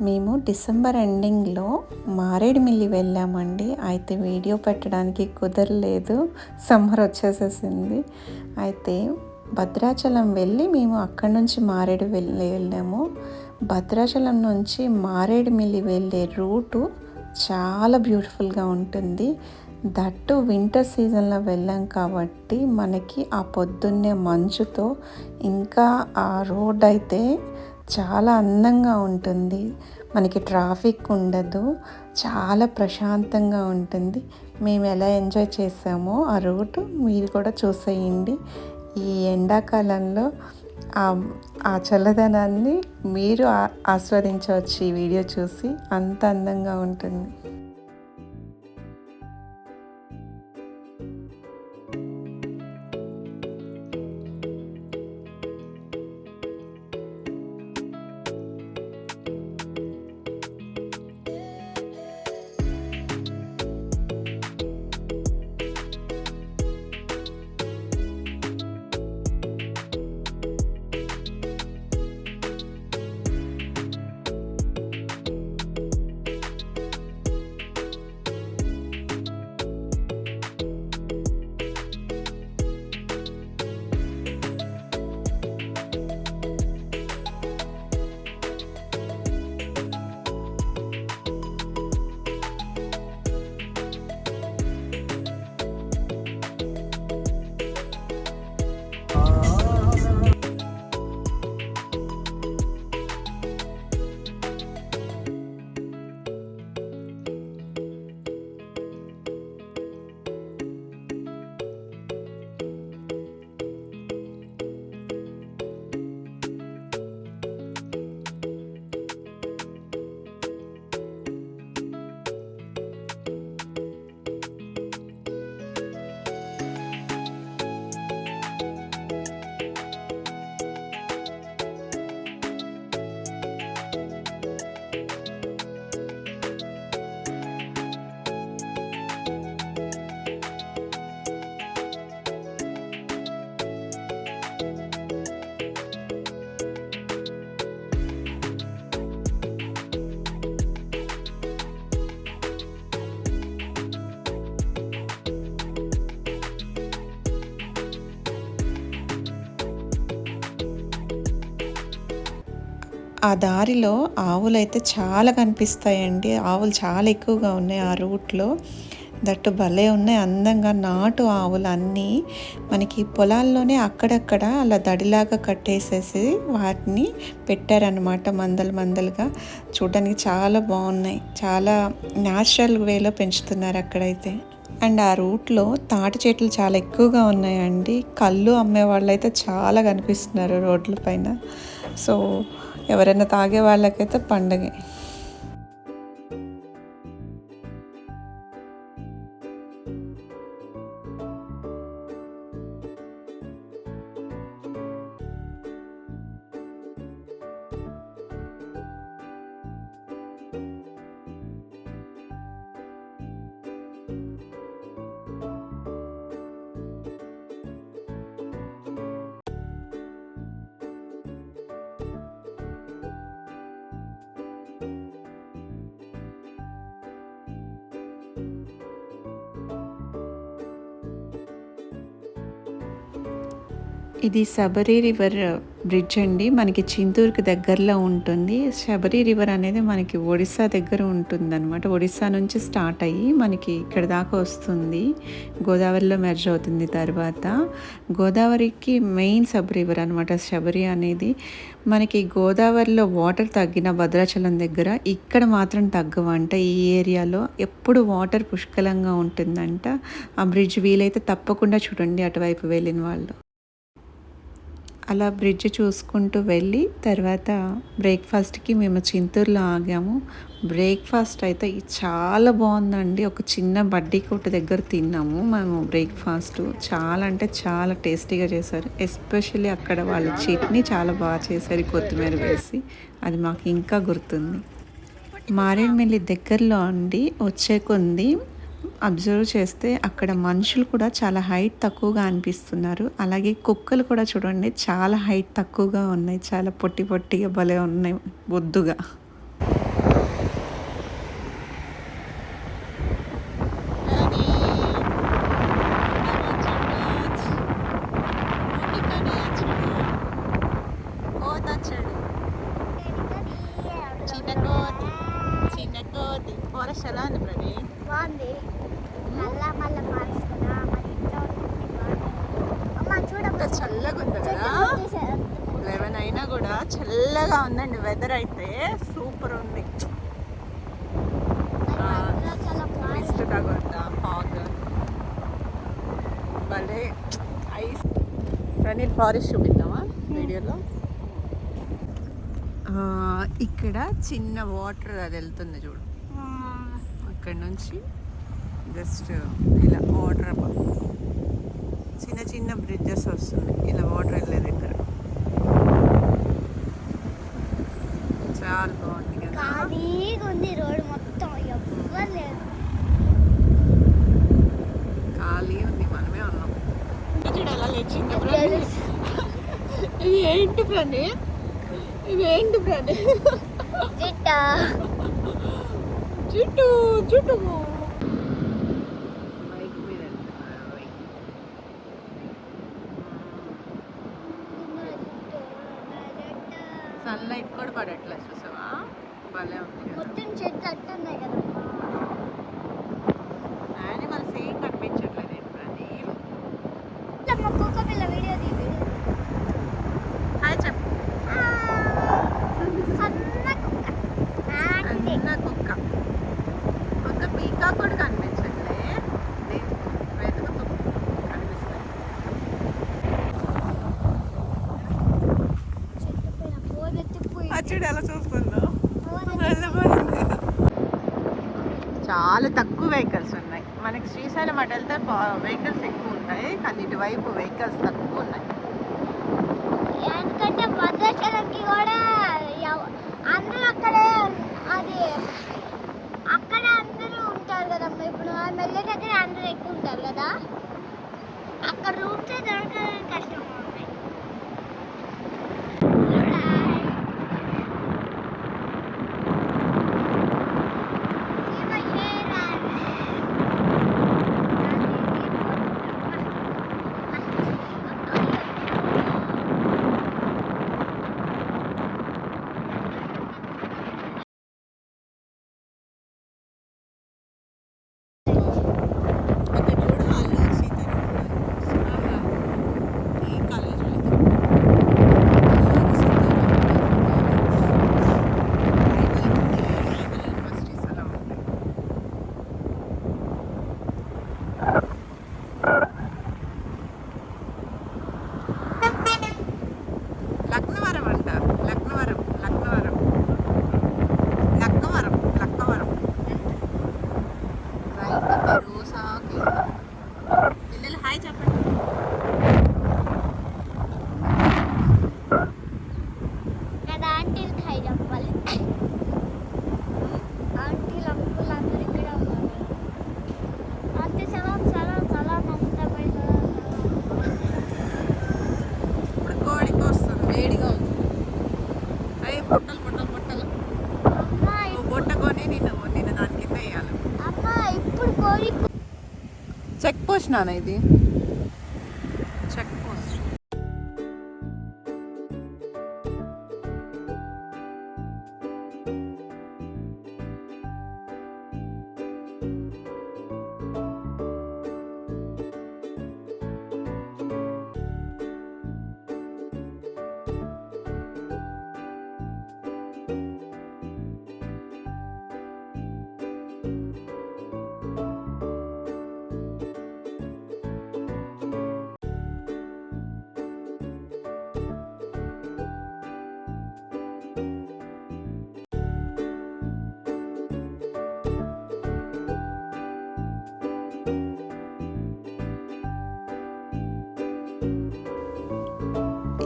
మేము డిసెంబర్ ఎండింగ్లో మారేడుమిల్లి వెళ్ళామండి. అయితే వీడియో పెట్టడానికి కుదరలేదు. సమ్మర్ వచ్చేసేసింది. అయితే భద్రాచలం వెళ్ళి మేము అక్కడి నుంచి మారేడు వెళ్ళి వెళ్ళాము. భద్రాచలం నుంచి మారేడుమిల్లి వెళ్ళే రూటు చాలా బ్యూటిఫుల్గా ఉంటుంది. దట్టు వింటర్ సీజన్లో వెళ్ళాం కాబట్టి మనకి ఆ పొద్దున్నే మంచుతో ఇంకా ఆ రోడ్ అయితే చాలా అందంగా ఉంటుంది. మనకి ట్రాఫిక్ ఉండదు. చాలా ప్రశాంతంగా ఉంటుంది. మేము ఎలా ఎంజాయ్ చేసామో ఆ రూట్ మీరు కూడా చూసేయండి. ఈ ఎండాకాలంలో ఆ చల్లదనాన్ని మీరు ఆస్వాదించవచ్చు ఈ వీడియో చూసి. అంత అందంగా ఉంటుంది. ఆ దారిలో ఆవులైతే చాలా కనిపిస్తాయండి. ఆవులు చాలా ఎక్కువగా ఉన్నాయి ఆ రూట్లో. దట్టు భలే ఉన్నాయి. అందంగా నాటు ఆవులు అన్నీ మనకి పొలాల్లోనే అక్కడక్కడ అలా దడిలాగా కట్టేసేసి వాటిని పెట్టారనమాట మందలు మందలుగా. చూడడానికి చాలా బాగున్నాయి. చాలా న్యాచురల్ వేలో పెంచుతున్నారు అక్కడైతే. అండ్ ఆ రూట్లో తాటి చెట్లు చాలా ఎక్కువగా ఉన్నాయండి. కళ్ళు అమ్మే వాళ్ళు అయితే చాలా కనిపిస్తున్నారు రోడ్ల పైన. సో ఎవరైనా తాగే వాళ్ళకైతే పండగే. ఇది శబరి రివర్ బ్రిడ్జ్ అండి. మనకి చింతూరుకి దగ్గరలో ఉంటుంది. శబరి రివర్ అనేది మనకి ఒడిస్సా దగ్గర ఉంటుంది అనమాట ఒడిస్సా నుంచి స్టార్ట్ అయ్యి మనకి ఇక్కడ దాకా వస్తుంది. గోదావరిలో మెర్జ్ అవుతుంది తర్వాత. గోదావరికి మెయిన్ సబ్ రివర్ అనమాట శబరి అనేది మనకి గోదావరిలో వాటర్ తగ్గిన భద్రాచలం దగ్గర ఇక్కడ మాత్రం తగ్గవంట. ఈ ఏరియాలో ఎప్పుడు వాటర్ పుష్కలంగా ఉంటుందంట. ఆ బ్రిడ్జ్ వీలైతే తప్పకుండా చూడండి అటువైపు వెళ్ళిన వాళ్ళు. అలా బ్రిడ్జ్ చూసుకుంటూ వెళ్ళి తర్వాత బ్రేక్ఫాస్ట్కి మేము చింతూరులో ఆగాము. బ్రేక్ఫాస్ట్ అయితే చాలా బాగుందండి. ఒక చిన్న బడ్డీ కొట్టు దగ్గర తిన్నాము మేము బ్రేక్ఫాస్ట్. చాలా అంటే చాలా టేస్టీగా చేశారు. ఎస్పెషల్లీ అక్కడ వాళ్ళ చట్నీ చాలా బాగా చేశారు కొత్తిమీర వేసి. అది మాకు ఇంకా గుర్తుంది. మారేడుమిల్లి దగ్గరలో అండి వచ్చే కొంది అబ్జర్వ్ చేస్తే అక్కడ మనుషులు కూడా చాలా హైట్ తక్కువగా అనిపిస్తున్నారు. అలాగే కుక్కలు కూడా చూడండి చాలా హైట్ తక్కువగా ఉన్నాయి. చాలా పొట్టి పొట్టిగా భలే ఉన్నాయి బొద్దుగా. చిన్న కోతి చిన్న కోతి. ప్రవీణ్ బాగుంది. మళ్ళా మళ్ళా ఫారెస్ట్ కదా మరి ఇంట్లో. అమ్మ చూడమ్మ. చల్లగా ఉంది కదా. లెవెన్ అయినా కూడా చల్లగా ఉందండి వెదర్ అయితే. సూపర్ ఉంది. మిస్ట్. తగులుతా ఫాగ్ భలే ఐస్. ప్రణీల్ ఫారెస్ట్ చూపిద్దామా వీడియోలో? ఇక్కడ చిన్న వాటర్ అది వెళ్తుంది చూడు. ఆ, అక్కడ నుంచి జస్ట్ ఇలా వాటర్ చిన్న చిన్న బ్రిడ్జెస్ వస్తుంది. ఇలా వాటర్ వెళ్ళే దగ్గర. చాలా బాగుంది ఉంది రోడ్ మొత్తం. ఎవ్వరు లేరు. ఖాళీ ఉంది. మనమే ఉన్నాం. చూడు ఎలా లేచింది. తెలుసు. ఇది ఏంటి ప్రణి? ఇది ఏంటి ప్రణి? జిట్ట. చుట్టూ చుట్టూ సన్లైట్ కూడా పడట్లే చూసావా? భలే ఉంది కదా. మొత్తం చెట్లు అట్టున్నాయి కదమ్మా. యానిమల్స్ ఏం కూడా కనిపించట్లే. వెతుకుతూ అచ్చుడు ఎలా చూస్తుందో. పోరెత్తి- చాలా తక్కువ వెహికల్స్ ఉన్నాయి. మనకి శ్రీశైలం అటు వెళ్తే వెహికల్స్ ఎక్కువ ఉంటాయి. కానీ ఇటువైపు వెహికల్స్ తక్కువ ఇప్పుడు కోడి చెక్ పోస్ట్ నాన్న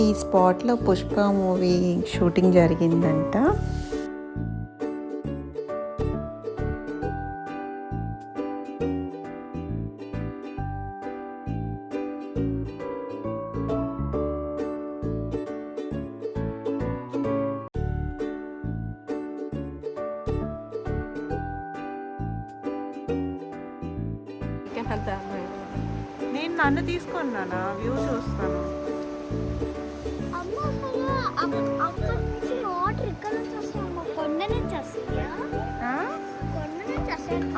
ఈ స్పాట్లో పుష్ప మూవీ షూటింగ్ జరిగిందంట. నేను నన్ను తీసుకున్నానా వ్యూ చూస్తాను. అక్కడ నుంచి వాటర్ ఇక్కడ నుంచి వస్తాయమ్మా కొండ నుంచి వస్తాయా ఆ? కొండ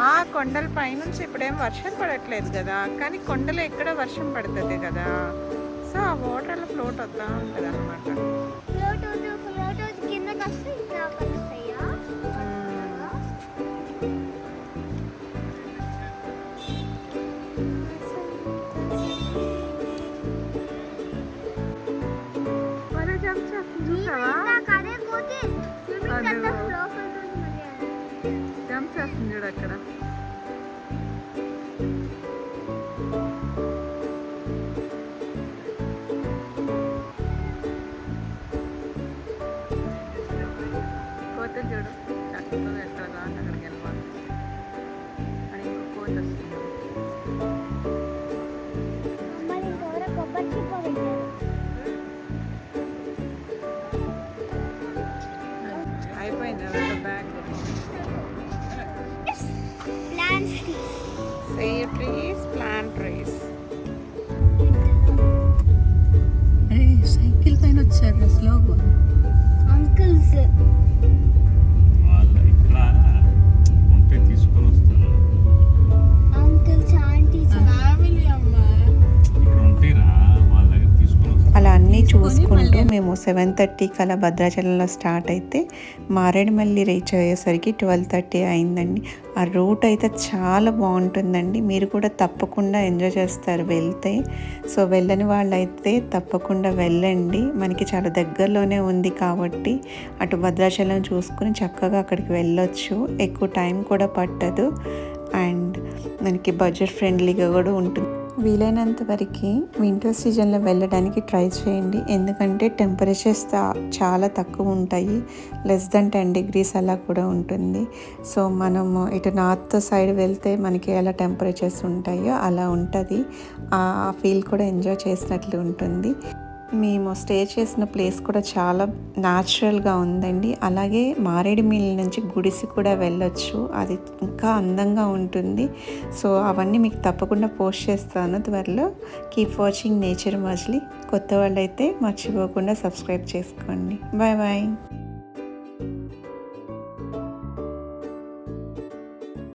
ఆ కొండల పైనుంచి ఇప్పుడేం వర్షం పడట్లేదు కదా. కానీ కొండలు ఎక్కడ వర్షం పడుతుంది కదా. సో ఆ వాటర్లో ఫ్లోట్ వస్తూ ఉంటుంది అనమాట 了 你。చూసుకుంటూ మేము సెవెన్ థర్టీకి అలా భద్రాచలంలో స్టార్ట్ అయితే మారేడుమల్లి రీచ్ అయ్యేసరికి ట్వెల్వ్ థర్టీ అయిందండి. ఆ రూట్ అయితే చాలా బాగుంటుందండి. మీరు కూడా తప్పకుండా ఎంజాయ్ చేస్తారు వెళ్తే. సో వెళ్ళని వాళ్ళైతే తప్పకుండా వెళ్ళండి. మనకి చాలా దగ్గరలోనే ఉంది కాబట్టి అటు భద్రాచలం చూసుకుని చక్కగా అక్కడికి వెళ్ళొచ్చు. ఎక్కువ టైం కూడా పట్టదు. అండ్ మనకి బడ్జెట్ ఫ్రెండ్లీగా కూడా ఉంటుంది. వీలైనంత వరకు వింటర్ సీజన్లో వెళ్ళడానికి ట్రై చేయండి. ఎందుకంటే టెంపరేచర్స్ చాలా తక్కువ ఉంటాయి. లెస్ దెన్ టెన్ డిగ్రీస్ అలా కూడా ఉంటుంది. సో మనము ఇటు నార్త్ సైడ్ వెళ్తే మనకి ఎలా టెంపరేచర్స్ ఉంటాయో అలా ఉంటుంది. ఆ ఫీల్ కూడా ఎంజాయ్ చేసినట్లు ఉంటుంది. మేము స్టే చేసిన ప్లేస్ కూడా చాలా న్యాచురల్గా ఉందండి. అలాగే మారేడుమిల్లి నుంచి గుడిసి కూడా వెళ్ళొచ్చు. అది ఇంకా అందంగా ఉంటుంది. సో అవన్నీ మీకు తప్పకుండా పోస్ట్ చేస్తాను త్వరలో. కీప్ వాచింగ్ నేచర్ మజ్లీ కొత్త వాళ్ళైతే మర్చిపోకుండా సబ్స్క్రైబ్ చేసుకోండి. Bye bye